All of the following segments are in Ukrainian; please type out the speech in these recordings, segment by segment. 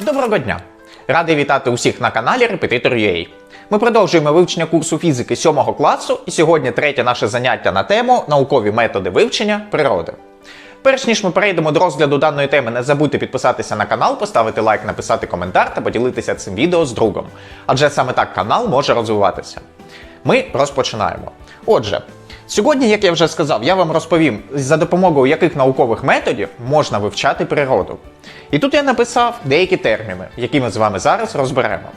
Доброго дня! Радий вітати усіх на каналі Repetitor.ua. Ми продовжуємо вивчення курсу фізики 7 класу, і сьогодні третє наше заняття на тему наукові методи вивчення природи. Перш ніж ми перейдемо до розгляду даної теми, не забудьте підписатися на канал, поставити лайк, написати коментар та поділитися цим відео з другом. Адже саме так канал може розвиватися. Ми розпочинаємо. Отже, сьогодні, як я вже сказав, я вам розповім, за допомогою яких наукових методів можна вивчати природу. І тут я написав деякі терміни, які ми з вами зараз розберемо.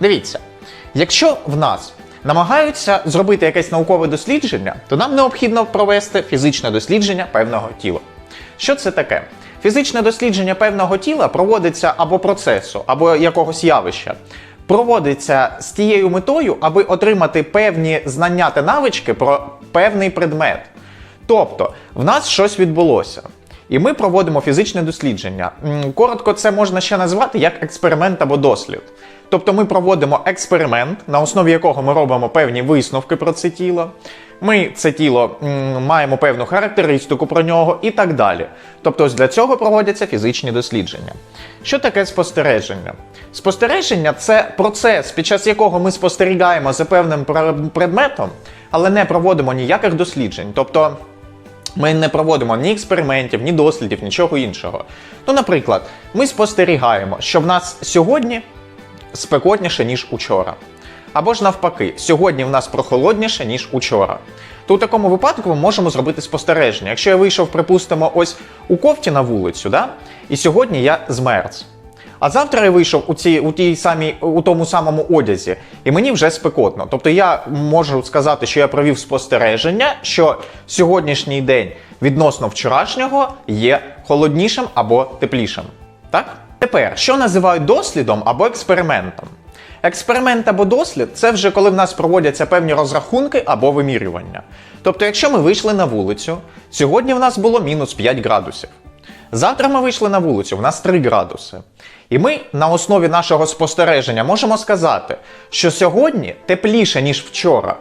Дивіться, якщо в нас намагаються зробити якесь наукове дослідження, то нам необхідно провести фізичне дослідження певного тіла. Що це таке? Фізичне дослідження певного тіла проводиться або процесу, або якогось явища. Проводиться з тією метою, аби отримати певні знання та навички про певний предмет. Тобто, в нас щось відбулося. І ми проводимо фізичне дослідження. Коротко, це можна ще назвати як експеримент або дослід. Тобто ми проводимо експеримент, на основі якого ми робимо певні висновки про це тіло. Ми це тіло маємо певну характеристику про нього і так далі. Тобто, ось для цього проводяться фізичні дослідження. Що таке спостереження? Спостереження це процес, під час якого ми спостерігаємо за певним предметом, але не проводимо ніяких досліджень. Тобто ми не проводимо ні експериментів, ні дослідів, нічого іншого. Ну, наприклад, ми спостерігаємо, що в нас сьогодні спекотніше, ніж учора. Або ж навпаки, сьогодні в нас прохолодніше, ніж учора. То у такому випадку ми можемо зробити спостереження. Якщо я вийшов, припустимо, ось у кофті на вулицю, да? і сьогодні я змерз. А завтра я вийшов у, цій, у, тій самій, у тому самому одязі, і мені вже спекотно. Тобто я можу сказати, що я провів спостереження, що сьогоднішній день відносно вчорашнього є холоднішим або теплішим. Так? Тепер, що називають дослідом або експериментом? Експеримент або дослід це вже коли в нас проводяться певні розрахунки або вимірювання. Тобто, якщо ми вийшли на вулицю, сьогодні в нас було мінус 5 градусів. Завтра ми вийшли на вулицю, в нас 3 градуси. І ми на основі нашого спостереження можемо сказати, що сьогодні тепліше, ніж вчора.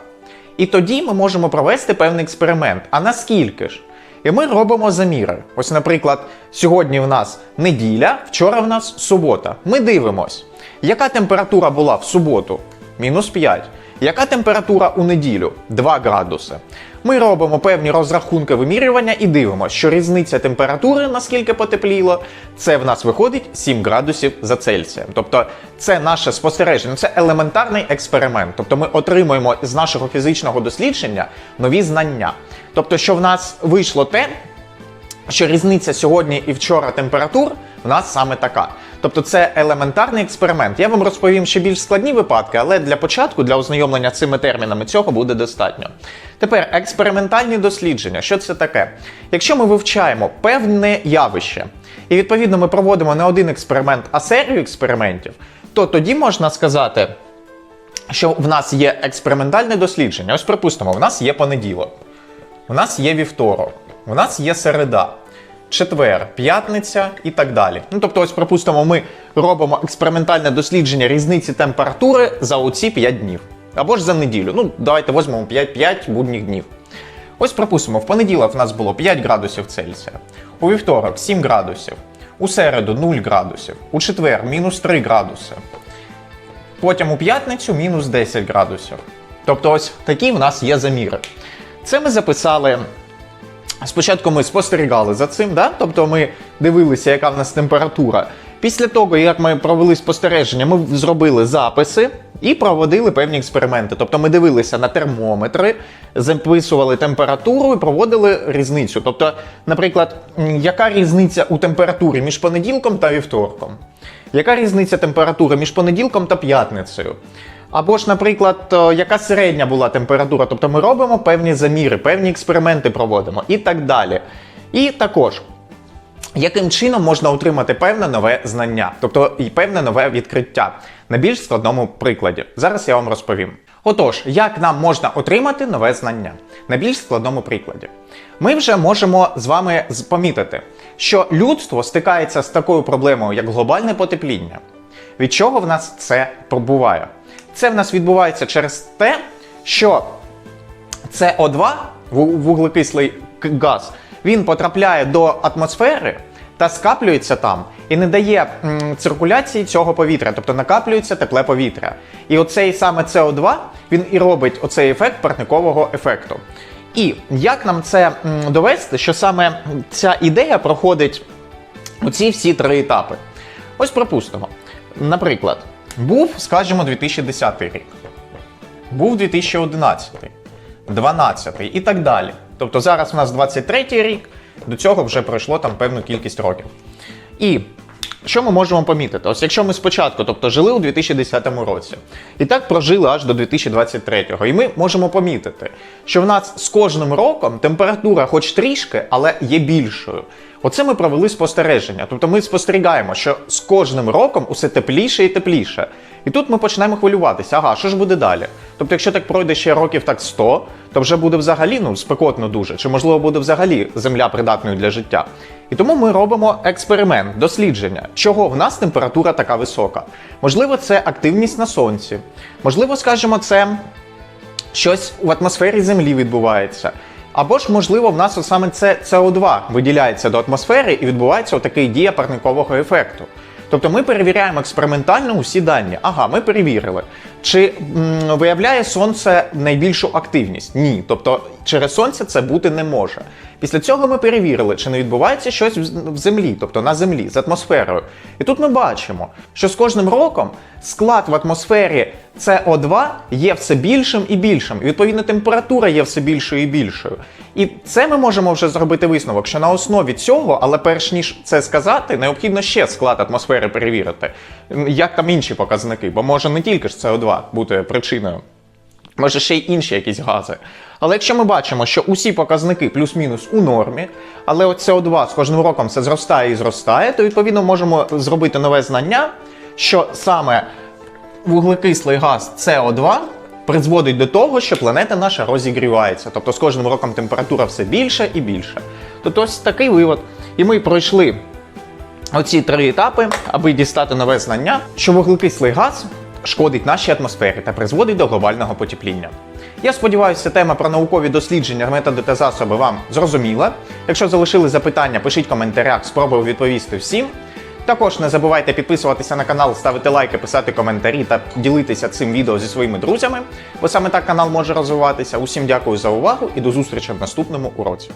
І тоді ми можемо провести певний експеримент. А наскільки ж? І ми робимо заміри. Ось, наприклад, сьогодні в нас неділя, вчора в нас субота. Ми дивимось, яка температура була в суботу? Мінус 5. Яка температура у неділю? 2 градуси. Ми робимо певні розрахунки вимірювання і дивимося, що різниця температури, наскільки потепліло, це в нас виходить 7 градусів за Цельсієм. Тобто це наше спостереження, це елементарний експеримент. Тобто ми отримуємо з нашого фізичного дослідження нові знання. Тобто, що в нас вийшло те, що різниця сьогодні і вчора температур в нас саме така. Тобто це елементарний експеримент. Я вам розповім ще більш складні випадки, але для початку, для ознайомлення цими термінами, цього буде достатньо. Тепер експериментальні дослідження. Що це таке? Якщо ми вивчаємо певне явище, і відповідно ми проводимо не один експеримент, а серію експериментів, то тоді можна сказати, що в нас є експериментальне дослідження. Ось припустимо, в нас є понеділок, у нас є вівторок, у нас є середа четвер, п'ятниця і так далі. Ну тобто, ось припустимо, ми робимо експериментальне дослідження різниці температури за оці 5 днів. Або ж за неділю. Ну, давайте візьмемо 5-5 будніх днів. Ось припустимо, в понеділок в нас було 5 градусів Цельсія, у вівторок 7 градусів, у середу 0 градусів, у четвер мінус 3 градуси. Потім у п'ятницю мінус 10 градусів. Тобто, ось такі в нас є заміри. Це ми записали Спочатку ми спостерігали за цим, да? тобто ми дивилися, яка в нас температура. Після того, як ми провели спостереження, ми зробили записи і проводили певні експерименти. Тобто ми дивилися на термометри, записували температуру і проводили різницю. Тобто, наприклад, яка різниця у температурі між понеділком та вівторком? Яка різниця температури між понеділком та п'ятницею? Або ж, наприклад, е, яка середня була температура, тобто ми робимо певні заміри, певні експерименти проводимо і так далі. І також, яким чином можна отримати певне нове знання, тобто і певне нове відкриття на більш складному прикладі. Зараз я вам розповім. Отож, як нам можна отримати нове знання на більш складному прикладі? Ми вже можемо з вами помітити, що людство стикається з такою проблемою, як глобальне потепління. Від чого в нас це пробуває? Це в нас відбувається через те, що СО2, вуглекислий газ, він потрапляє до атмосфери та скаплюється там і не дає циркуляції цього повітря, тобто накаплюється тепле повітря. І оцей саме СО2 він і робить оцей ефект парникового ефекту. І як нам це довести, що саме ця ідея проходить оці всі три етапи? Ось припустимо. Наприклад, був, скажімо, 2010 рік, був 2011, 12 і так далі. Тобто зараз у нас 23 рік, до цього вже пройшло там певну кількість років. І що ми можемо помітити? Ось якщо ми спочатку, тобто жили у 2010 році, і так прожили аж до 2023, і ми можемо помітити, що в нас з кожним роком температура, хоч трішки, але є більшою. Оце ми провели спостереження. Тобто ми спостерігаємо, що з кожним роком усе тепліше і тепліше. І тут ми починаємо хвилюватися. Ага, що ж буде далі? Тобто, якщо так пройде ще років так 100, то вже буде взагалі ну, спекотно дуже, чи можливо буде взагалі земля придатною для життя. І тому ми робимо експеримент, дослідження, чого в нас температура така висока. Можливо, це активність на сонці, можливо, скажімо, це щось в атмосфері Землі відбувається. Або ж, можливо, в нас саме це СО2 виділяється до атмосфери і відбувається отакий дія парникового ефекту. Тобто ми перевіряємо експериментально усі дані. Ага, ми перевірили. Чи м, виявляє сонце найбільшу активність? Ні. Тобто через сонце це бути не може. Після цього ми перевірили, чи не відбувається щось в землі, тобто на землі, з атмосферою. І тут ми бачимо, що з кожним роком склад в атмосфері СО2 є все більшим і більшим. І відповідно температура є все більшою і більшою. І це ми можемо вже зробити висновок, що на основі цього, але перш ніж це сказати, необхідно ще склад атмосфери перевірити, як там інші показники, бо може не тільки ж СО2 бути причиною. Може ще й інші якісь гази. Але якщо ми бачимо, що усі показники плюс-мінус у нормі, але от СО2 з кожним роком все зростає і зростає, то відповідно можемо зробити нове знання, що саме вуглекислий газ СО2 призводить до того, що планета наша розігрівається. Тобто з кожним роком температура все більше і більше. Тобто ось такий вивод. І ми пройшли оці три етапи, аби дістати нове знання, що вуглекислий газ шкодить нашій атмосфері та призводить до глобального потепління. Я сподіваюся, тема про наукові дослідження, методи та засоби вам зрозуміла. Якщо залишили запитання, пишіть в коментарях, спробую відповісти всім. Також не забувайте підписуватися на канал, ставити лайки, писати коментарі та ділитися цим відео зі своїми друзями, бо саме так канал може розвиватися. Усім дякую за увагу і до зустрічі в наступному уроці.